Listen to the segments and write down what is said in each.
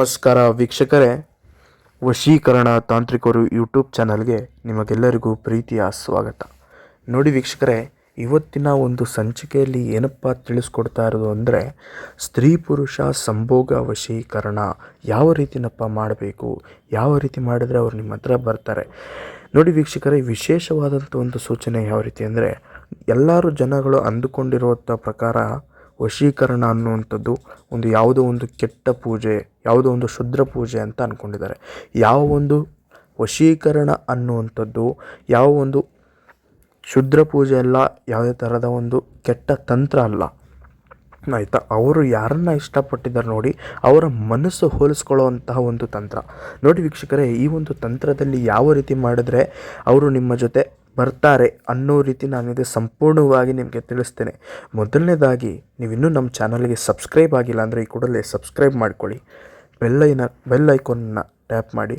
ನಮಸ್ಕಾರ ವೀಕ್ಷಕರೇ. ವಶೀಕರಣ ತಾಂತ್ರಿಕರು ಯೂಟ್ಯೂಬ್ ಚಾನಲ್ಗೆ ನಿಮಗೆಲ್ಲರಿಗೂ ಪ್ರೀತಿಯ ಸ್ವಾಗತ. ನೋಡಿ ವೀಕ್ಷಕರೇ, ಇವತ್ತಿನ ಒಂದು ಸಂಚಿಕೆಯಲ್ಲಿ ಏನಪ್ಪ ತಿಳಿಸ್ಕೊಡ್ತಾ ಇರೋದು ಅಂದರೆ, ಸ್ತ್ರೀ ಪುರುಷ ಸಂಭೋಗ ವಶೀಕರಣ ಯಾವ ರೀತಿನಪ್ಪ ಮಾಡಬೇಕು, ಯಾವ ರೀತಿ ಮಾಡಿದರೆ ಅವ್ರು ನಿಮ್ಮ ಹತ್ರ ಬರ್ತಾರೆ. ನೋಡಿ ವೀಕ್ಷಕರೇ, ವಿಶೇಷವಾದಂಥ ಒಂದು ಸೂಚನೆ ಯಾವ ರೀತಿ ಅಂದರೆ, ಎಲ್ಲರೂ ಜನಗಳು ಅಂದುಕೊಂಡಿರುವಂಥ ಪ್ರಕಾರ ವಶೀಕರಣ ಅನ್ನುವಂಥದ್ದು ಒಂದು ಯಾವುದೋ ಒಂದು ಕೆಟ್ಟ ಪೂಜೆ, ಯಾವುದೋ ಒಂದು ಶುದ್ರ ಪೂಜೆ ಅಂತ ಅಂದ್ಕೊಂಡಿದ್ದಾರೆ ಯಾವ ಒಂದು ವಶೀಕರಣ ಅನ್ನುವಂಥದ್ದು, ಯಾವ ಒಂದು ಶುದ್ರ ಪೂಜೆ ಅಲ್ಲ, ಯಾವುದೇ ಥರದ ಒಂದು ಕೆಟ್ಟ ತಂತ್ರ ಅಲ್ಲ. ಆಯಿತಾ? ಅವರು ಯಾರನ್ನ ಇಷ್ಟಪಟ್ಟಿದ್ದಾರೆ ನೋಡಿ, ಅವರ ಮನಸ್ಸು ಹೋಲಿಸ್ಕೊಳ್ಳುವಂತಹ ಒಂದು ತಂತ್ರ. ನೋಡಿ ವೀಕ್ಷಕರೇ, ಈ ಒಂದು ತಂತ್ರದಲ್ಲಿ ಯಾವ ರೀತಿ ಮಾಡಿದ್ರೆ ಅವರು ನಿಮ್ಮ ಜೊತೆ ಬರ್ತಾರೆ ಅನ್ನೋ ರೀತಿ ನಾನಿದೆ ಸಂಪೂರ್ಣವಾಗಿ ನಿಮಗೆ ತಿಳಿಸ್ತೇನೆ. ಮೊದಲನೇದಾಗಿ, ನೀವಿನ್ನೂ ನಮ್ಮ ಚಾನಲ್ಗೆ ಸಬ್ಸ್ಕ್ರೈಬ್ ಆಗಿಲ್ಲ ಅಂದರೆ ಈ ಕೂಡಲೇ ಸಬ್ಸ್ಕ್ರೈಬ್ ಮಾಡ್ಕೊಳ್ಳಿ. ಬೆಲ್ಲೈನ ಬೆಲ್ ಐಕಾನ್ನ ಟ್ಯಾಪ್ ಮಾಡಿ.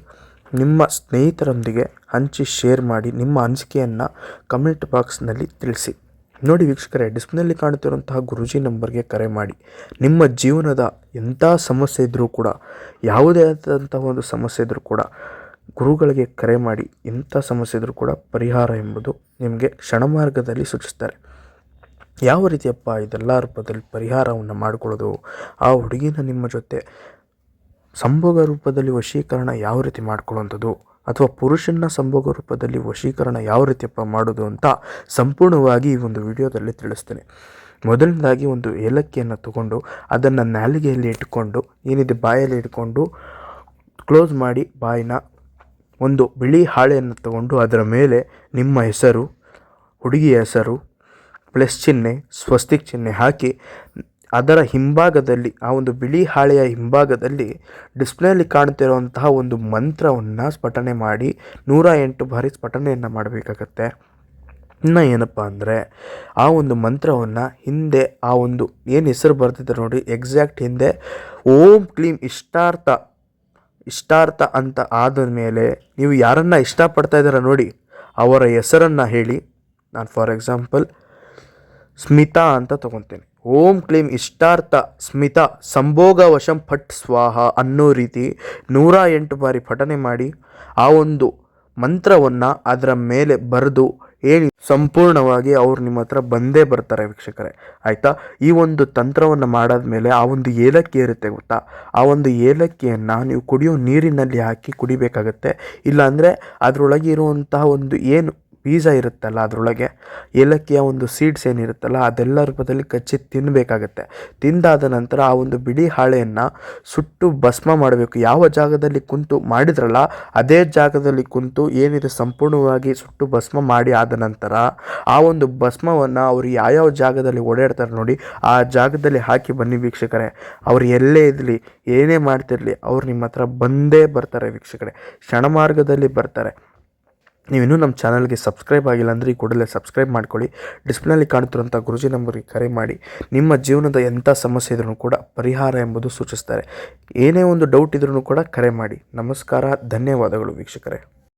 ನಿಮ್ಮ ಸ್ನೇಹಿತರೊಂದಿಗೆ ಹಂಚಿ ಶೇರ್ ಮಾಡಿ, ನಿಮ್ಮ ಅನಿಸಿಕೆಯನ್ನು ಕಮೆಂಟ್ ಬಾಕ್ಸ್ನಲ್ಲಿ ತಿಳಿಸಿ. ನೋಡಿ ವೀಕ್ಷಕರೇ, ಡಿಸ್ಪ್ಲೇನಲ್ಲಿ ಕಾಣುತ್ತಿರುವಂತಹ ಗುರುಜಿ ನಂಬರ್ಗೆ ಕರೆ ಮಾಡಿ. ನಿಮ್ಮ ಜೀವನದ ಎಂಥ ಸಮಸ್ಯೆ ಇದ್ದರೂ ಕೂಡ, ಯಾವುದೇ ಆದಂತಹ ಒಂದು ಸಮಸ್ಯೆ ಇದ್ದರೂ ಕೂಡ ಗುರುಗಳಿಗೆ ಕರೆ ಮಾಡಿ ಎಂಥ ಸಮಸ್ಯೆ ಇದ್ದರೂ ಕೂಡ ಪರಿಹಾರ ಎಂಬುದು ನಿಮಗೆ ಕ್ಷಣಮಾರ್ಗದಲ್ಲಿ ಸೂಚಿಸ್ತಾರೆ ಯಾವ ರೀತಿಯಪ್ಪ ಇದೆಲ್ಲ ರೂಪದಲ್ಲಿ ಪರಿಹಾರವನ್ನು ಮಾಡಿಕೊಳ್ಳೋದು? ಆ ಹುಡುಗಿನ ನಿಮ್ಮ ಜೊತೆ ಸಂಭೋಗ ರೂಪದಲ್ಲಿ ವಶೀಕರಣ ಯಾವ ರೀತಿ ಮಾಡ್ಕೊಳ್ಳುವಂಥದ್ದು? ಅಥವಾ ಪುರುಷನ ಸಂಭೋಗ ರೂಪದಲ್ಲಿ ವಶೀಕರಣ ಯಾವ ರೀತಿಯಪ್ಪ ಮಾಡೋದು ಅಂತ ಸಂಪೂರ್ಣವಾಗಿ ಈ ಒಂದು ವಿಡಿಯೋದಲ್ಲಿ ತಿಳಿಸ್ತೇನೆ. ಮೊದಲನೇದಾಗಿ ಒಂದು ಏಲಕ್ಕಿಯನ್ನು ತಗೊಂಡು ಅದನ್ನು ನಾಲಿಗೆಯಲ್ಲಿ ಇಟ್ಕೊಂಡು ಏನಿದೆ ಬಾಯಲ್ಲಿ ಇಟ್ಕೊಂಡು ಕ್ಲೋಸ್ ಮಾಡಿ ಬಾಯಿನ ಒಂದು ಬಿಳಿ ಹಾಳೆಯನ್ನು ತಗೊಂಡು ಅದರ ಮೇಲೆ ನಿಮ್ಮ ಹೆಸರು, ಹುಡುಗಿಯ ಹೆಸರು, ಪ್ಲಸ್ ಚಿಹ್ನೆ, ಸ್ವಸ್ತಿಕ್ ಚಿಹ್ನೆ ಹಾಕಿ ಅದರ ಹಿಂಭಾಗದಲ್ಲಿ, ಆ ಒಂದು ಬಿಳಿ ಹಾಳೆಯ ಹಿಂಭಾಗದಲ್ಲಿ ಡಿಸ್ಪ್ಲೇಯಲ್ಲಿ ಕಾಣ್ತಿರುವಂತಹ ಒಂದು ಮಂತ್ರವನ್ನು ಸ್ಫಟನೆ ಮಾಡಿ, ನೂರ ಎಂಟು ಬಾರಿ ಸ್ಫಟನೆಯನ್ನು ಮಾಡಬೇಕಾಗತ್ತೆ. ಇನ್ನು ಏನಪ್ಪ ಅಂದರೆ, ಆ ಒಂದು ಮಂತ್ರವನ್ನು ಹಿಂದೆ, ಆ ಒಂದು ಏನು ಹೆಸರು ಬರ್ತಿದ್ರು ನೋಡಿ ಎಕ್ಸಾಕ್ಟ್ ಹಿಂದೆ, ಓಂ ಕ್ಲೀಂ ಇಷ್ಟಾರ್ಥ ಇಷ್ಟಾರ್ಥ ಅಂತ ಆದ ಮೇಲೆ ನೀವು ಯಾರನ್ನು ಇಷ್ಟಪಡ್ತಾ ಇದ್ದೀರ ನೋಡಿ, ಅವರ ಹೆಸರನ್ನು ಹೇಳಿ. ನಾನು ಫಾರ್ ಎಕ್ಸಾಂಪಲ್ ಸ್ಮಿತಾ ಅಂತ ತಗೊತೇನೆ. ಓಂ ಕ್ಲೀಂ ಇಷ್ಟಾರ್ಥ ಸ್ಮಿತಾ ಸಂಭೋಗ ವಶಂ ಫಟ್ ಸ್ವಾಹ ಅನ್ನೋ ರೀತಿ ನೂರ ಎಂಟು ಬಾರಿ ಪಠನೆ ಮಾಡಿ ಆ ಒಂದು ಮಂತ್ರವನ್ನು ಅದರ ಮೇಲೆ ಬರೆದು ಹೇಳಿ ಸಂಪೂರ್ಣವಾಗಿ ಅವ್ರು ನಿಮ್ಮ ಹತ್ರ ಬಂದೇ ಬರ್ತಾರೆ ವೀಕ್ಷಕರೇ, ಆಯಿತಾ? ಈ ಒಂದು ತಂತ್ರವನ್ನು ಮಾಡಾದ್ಮೇಲೆ ಆ ಒಂದು ಏಲಕ್ಕಿ ಇರುತ್ತೆ ಗೊತ್ತಾ? ಆ ಒಂದು ಏಲಕ್ಕಿಯನ್ನು ನೀವು ಕುಡಿಯೋ ನೀರಿನಲ್ಲಿ ಹಾಕಿ ಕುಡಿಬೇಕಾಗತ್ತೆ. ಇಲ್ಲಾಂದರೆ ಅದರೊಳಗೆ ಇರುವಂತಹ ಒಂದು ಏನು ಬೀಜ ಇರುತ್ತಲ್ಲ ಅದರೊಳಗೆ, ಏಲಕ್ಕಿಯ ಒಂದು ಸೀಡ್ಸ್ ಏನಿರುತ್ತಲ್ಲ ಅದೆಲ್ಲ ರೂಪದಲ್ಲಿ ಕಚ್ಚಿ ತಿನ್ನಬೇಕಾಗತ್ತೆ ತಿಂದಾದ ನಂತರ ಆ ಒಂದು ಬಿಳಿ ಹಾಳೆಯನ್ನು ಸುಟ್ಟು ಭಸ್ಮ ಮಾಡಬೇಕು. ಯಾವ ಜಾಗದಲ್ಲಿ ಕುಂತು ಮಾಡಿದ್ರಲ್ಲ, ಅದೇ ಜಾಗದಲ್ಲಿ ಕುಂತು ಏನಿದೆ ಸಂಪೂರ್ಣವಾಗಿ ಸುಟ್ಟು ಭಸ್ಮ ಮಾಡಿ ಆದ ನಂತರ ಆ ಒಂದು ಭಸ್ಮವನ್ನು ಅವರು ಯಾವ್ಯಾವ ಜಾಗದಲ್ಲಿ ಓಡಾಡ್ತಾರೆ ನೋಡಿ, ಆ ಜಾಗದಲ್ಲಿ ಹಾಕಿ ಬನ್ನಿ ವೀಕ್ಷಕರೇ. ಅವ್ರು ಎಲ್ಲೇ ಇರಲಿ, ಏನೇ ಮಾಡ್ತಿರಲಿ, ಅವ್ರು ನಿಮ್ಮ ಹತ್ರ ಬಂದೇ ಬರ್ತಾರೆ ವೀಕ್ಷಕರೇ. ಕ್ಷಣಮಾರ್ಗದಲ್ಲಿ ಬರ್ತಾರೆ. ನೀವಿನ್ನೂ ನಮ್ಮ ಚಾನಲ್ಗೆ ಸಬ್ಸ್ಕ್ರೈಬ್ ಆಗಿಲ್ಲ ಅಂದರೆ ಈ ಕೂಡಲೇ ಸಬ್ಸ್ಕ್ರೈಬ್ ಮಾಡ್ಕೊಳ್ಳಿ. ಡಿಸ್ಪ್ಲೇನಲ್ಲಿ ಕಾಣುತ್ತಿರುವಂಥ ಗುರುಜಿ ನಂಬರ್ಗೆ ಕರೆ ಮಾಡಿ. ನಿಮ್ಮ ಜೀವನದ ಎಂಥ ಸಮಸ್ಯೆ ಇದ್ರೂ ಕೂಡ ಪರಿಹಾರ ಎಂಬುದು ಸೂಚಿಸ್ತಾರೆ ಏನೇ ಒಂದು ಡೌಟ್ ಇದ್ರೂ ಕೂಡ ಕರೆ ಮಾಡಿ. ನಮಸ್ಕಾರ, ಧನ್ಯವಾದಗಳು ವೀಕ್ಷಕರೇ.